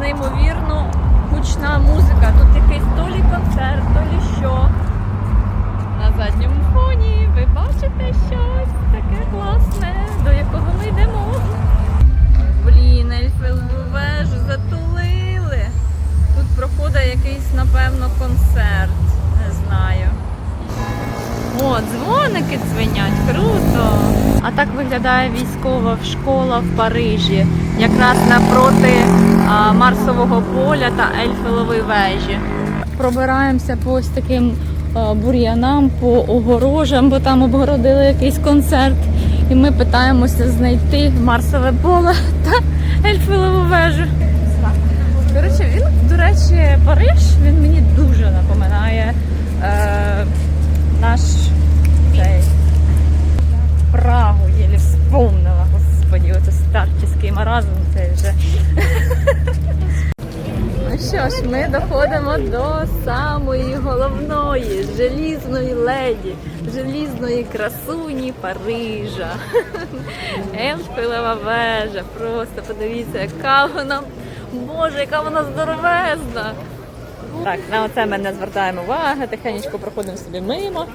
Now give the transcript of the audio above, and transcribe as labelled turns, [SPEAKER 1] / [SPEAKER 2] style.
[SPEAKER 1] неймовірно гучна музика. Тут якийсь то лі концерт, то лі що. На задньому фоні ви бачите щось таке класне, до якого ми йдемо. Блін, Ельфелеву вежу затулили. Тут проходить якийсь, напевно, концерт. Не знаю. О, дзвоники дзвенять, круто. А так виглядає військова школа в Парижі, якраз напроти Марсового поля та Ельфелової вежі. Пробираємося по ось таким бур'янам, по огорожам, бо там обгородили якийсь концерт. І ми питаємося знайти Марсове поле та Ельфелову вежу. Ото маразм цей вже. Ну що ж, ми доходимо до самої головної желізної леді, желізної красуні Парижа. Ельфелева вежа. Просто подивіться, яка вона, боже, яка вона здоровезна. Так, на оце ми не звертаємо уваги, тихенечко проходимо собі мимо.